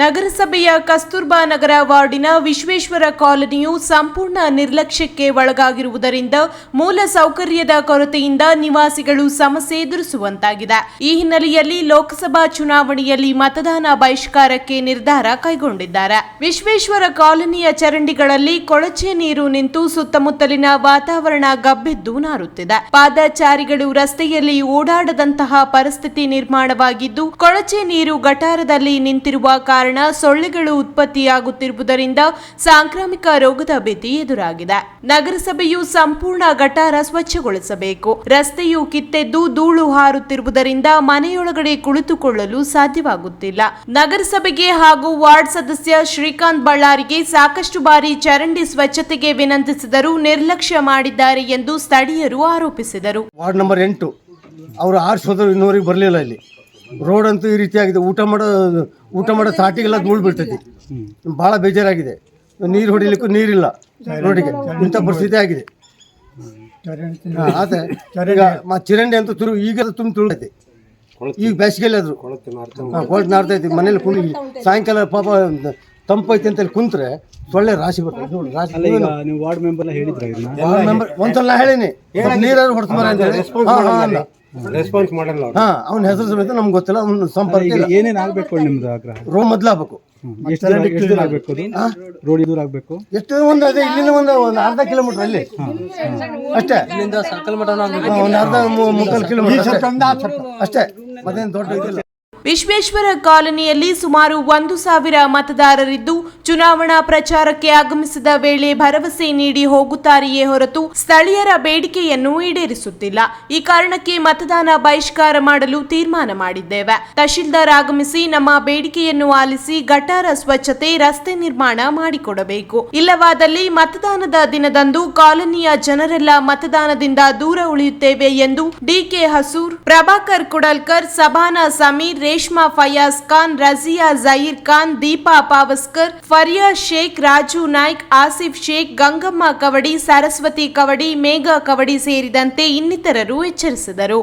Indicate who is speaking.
Speaker 1: ನಗರಸಭೆಯ ಕಸ್ತೂರ್ಬಾ ನಗರ ವಾರ್ಡಿನ ವಿಶ್ವೇಶ್ವರ ಕಾಲೋನಿಯು ಸಂಪೂರ್ಣ ನಿರ್ಲಕ್ಷ್ಯಕ್ಕೆ ಒಳಗಾಗಿರುವುದರಿಂದ ಮೂಲ ಸೌಕರ್ಯದ ಕೊರತೆಯಿಂದ ನಿವಾಸಿಗಳು ಸಮಸ್ಯೆ ಎದುರಿಸುವಂತಾಗಿದೆ. ಈ ಹಿನ್ನೆಲೆಯಲ್ಲಿ ಲೋಕಸಭಾ ಚುನಾವಣೆಯಲ್ಲಿ ಮತದಾನ ಬಹಿಷ್ಕಾರಕ್ಕೆ ನಿರ್ಧಾರ ಕೈಗೊಂಡಿದ್ದಾರೆ. ವಿಶ್ವೇಶ್ವರ ಕಾಲೋನಿಯ ಚರಂಡಿಗಳಲ್ಲಿ ಕೊಳಚೆ ನೀರು ನಿಂತು ಸುತ್ತಮುತ್ತಲಿನ ವಾತಾವರಣ ಗಬ್ಬೆದ್ದು ನಾರುತ್ತಿದೆ. ಪಾದಚಾರಿಗಳು ರಸ್ತೆಯಲ್ಲಿ ಓಡಾಡದಂತಹ ಪರಿಸ್ಥಿತಿ ನಿರ್ಮಾಣವಾಗಿದ್ದು, ಕೊಳಚೆ ನೀರು ಗಟಾರದಲ್ಲಿ ನಿಂತಿರುವ ಕಾರಣ ಸೊಳ್ಳೆಗಳು ಉತ್ಪತ್ತಿಯಾಗುತ್ತಿರುವುದರಿಂದ ಸಾಂಕ್ರಾಮಿಕ ರೋಗದ ಭೀತಿ ಎದುರಾಗಿದೆ. ನಗರಸಭೆಯು ಸಂಪೂರ್ಣ ಗಟಾರ ಸ್ವಚ್ಛಗೊಳಿಸಬೇಕು. ರಸ್ತೆಯು ಕಿತ್ತೆದ್ದು ಧೂಳು ಹಾರುತ್ತಿರುವುದರಿಂದ ಮನೆಯೊಳಗಡೆ ಕುಳಿತುಕೊಳ್ಳಲು ಸಾಧ್ಯವಾಗುತ್ತಿಲ್ಲ. ನಗರಸಭೆಗೆ ಹಾಗೂ ವಾರ್ಡ್ ಸದಸ್ಯ ಶ್ರೀಕಾಂತ್ ಬಳ್ಳಾರಿಗೆ ಸಾಕಷ್ಟು ಬಾರಿ ಚರಂಡಿ ಸ್ವಚ್ಛತೆಗೆ ವಿನಂತಿಸಿದರೂ ನಿರ್ಲಕ್ಷ್ಯ ಮಾಡಿದ್ದಾರೆ ಎಂದು ಸ್ಥಳೀಯರು ಆರೋಪಿಸಿದರು.
Speaker 2: ವಾರ್ಡ್ ನಂಬರ್ ಎಂಟು. ಅವರು ಆರು ಸೋದರು ಇನ್ನೂವರೆಗೆ ಬರಲಿಲ್ಲ ಇಲ್ಲಿ. ರೋಡ್ ಅಂತೂ ಈ ರೀತಿಯಾಗಿದೆ. ಊಟ ಮಾಡೋ ಊಟ ಮಾಡೋ ತಾಟಿಗೆಲ್ಲ ಧೂಳು ಬೀಳ್ತೈತಿ ಭಾಳ ಬೇಜಾರಾಗಿದೆ. ನೀರು ಹೊಡಿಲಿಕ್ಕೂ ನೀರಿಲ್ಲ. ರೋಡಿಗೆ ಇಂಥ ಪರಿಸ್ಥಿತಿ ಆಗಿದೆ. ಆದರೆ ಆತ ಈಗ ಮ ಚಿರಂಡಿ ಅಂತೂ ತುರು ಈಗ ತುಂಬ ತುಳುತ್ತೈತಿ ಈಗ ಬೇಸಿಗೆಲ್ಲ ಅದು ಕೊಳತ್ ನಾರ್ತೈತಿ ಮನೇಲಿ ಕುಣಿ ಸಾಯಂಕಾಲ ಪಾಪ ತಂಪೈತಿ ಅಂತ ಹೇಳಿ ಕುಂತ್ರೆ ಸೊಳ್ಳೆ ರಾಶಿ ಬರ್ತದೆ. ನೋಡಿ ರಾಶಿ.
Speaker 3: ನೀವು ವಾರ್ಡ್ ಹೇಳಿದ್ರ
Speaker 2: ವಾರ್ಡ್ ಮೆಂಬರ್ ಒಂದ್ಸಲ ಹೇಳೀನಿ. ನೀರಾದ್ರು ಹೊಡ್ತಾರೆ ಅಂತ ಹೇಳಿ.
Speaker 4: ರೆಸ್ಪಾನ್ಸ್ ಮಾಡಲ್ಲ ಅವ್ರು.
Speaker 2: ಹಾ ಅವನ ಹೆಸರು ಸಮೇತ ನಮ್ಗೆ ಗೊತ್ತಿಲ್ಲ ಅವ್ನ ಸಂಪರ್ಕ ಇಲ್ಲ.
Speaker 3: ಏನೇನ್ ಆಗ್ಬೇಕು ನಿಮ್ದು ಆಗ್ರಹ?
Speaker 2: ರೋ ಮೊದ್ಲು
Speaker 3: ಎಷ್ಟು ಆಗ್ಬೇಕು ರೋಡ್ ದೂರ ಆಗ್ಬೇಕು?
Speaker 2: ಎಷ್ಟು ಒಂದು ಅದೇ ಇಲ್ಲಿಂದ ಒಂದು ಒಂದು ಅರ್ಧ ಕಿಲೋಮೀಟರ್ ಅಲ್ಲಿ. ಅಷ್ಟೇ. ಒಂದು ಅರ್ಧ ಮು- ಮುಕ್ಕಾಲು ಕಿಲೋಮೀಟರ್ ಅಷ್ಟೇ. ಅಷ್ಟೇ. ಮತ್ತೇನು ದೊಡ್ಡ ಇದಿಲ್ಲ.
Speaker 1: ವಿಶ್ವೇಶ್ವರ ಕಾಲೋನಿಯಲ್ಲಿ ಸುಮಾರು ಒಂದು ಸಾವಿರ ಮತದಾರರಿದ್ದು ಚುನಾವಣಾ ಪ್ರಚಾರಕ್ಕೆ ಆಗಮಿಸಿದ ವೇಳೆ ಭರವಸೆ ನೀಡಿ ಹೋಗುತ್ತಾರೆಯೇ ಹೊರತು ಸ್ಥಳೀಯರ ಬೇಡಿಕೆಯನ್ನು ಈಡೇರಿಸುತ್ತಿಲ್ಲ. ಈ ಕಾರಣಕ್ಕೆ ಮತದಾನ ಬಹಿಷ್ಕಾರ ಮಾಡಲು ತೀರ್ಮಾನ ಮಾಡಿದ್ದೇವೆ. ತಹಶೀಲ್ದಾರ್ ಆಗಮಿಸಿ ನಮ್ಮ ಬೇಡಿಕೆಯನ್ನು ಆಲಿಸಿ ಗಟಾರ ಸ್ವಚ್ಛತೆ ರಸ್ತೆ ನಿರ್ಮಾಣ ಮಾಡಿಕೊಡಬೇಕು. ಇಲ್ಲವಾದಲ್ಲಿ ಮತದಾನದ ದಿನದಂದು ಕಾಲೋನಿಯ ಜನರೆಲ್ಲ ಮತದಾನದಿಂದ ದೂರ ಉಳಿಯುತ್ತೇವೆ ಎಂದು ಡಿಕೆ ಹಸೂರ್, ಪ್ರಭಾಕರ್ ಕುಡಲ್ಕರ್, ಸಬಾನಾ ಸಮೀರ್ ರೇಷ್ಮಾ ಫಯಾಜ್ ಖಾನ್ ರಜಿಯಾ ಜಹೀರ್ ಖಾನ್, ದೀಪಾ ಪಾವಸ್ಕರ್, ಫರಿಯಾ ಶೇಖ್, ರಾಜು ನಾಯ್ಕ್, ಆಸಿಫ್ ಶೇಖ್, ಗಂಗಮ್ಮ ಕವಡಿ, ಸರಸ್ವತಿ ಕವಡಿ, ಮೇಘಾ ಕವಡಿ ಸೇರಿದಂತೆ ಇನ್ನಿತರರು ಎಚ್ಚರಿಸಿದರು.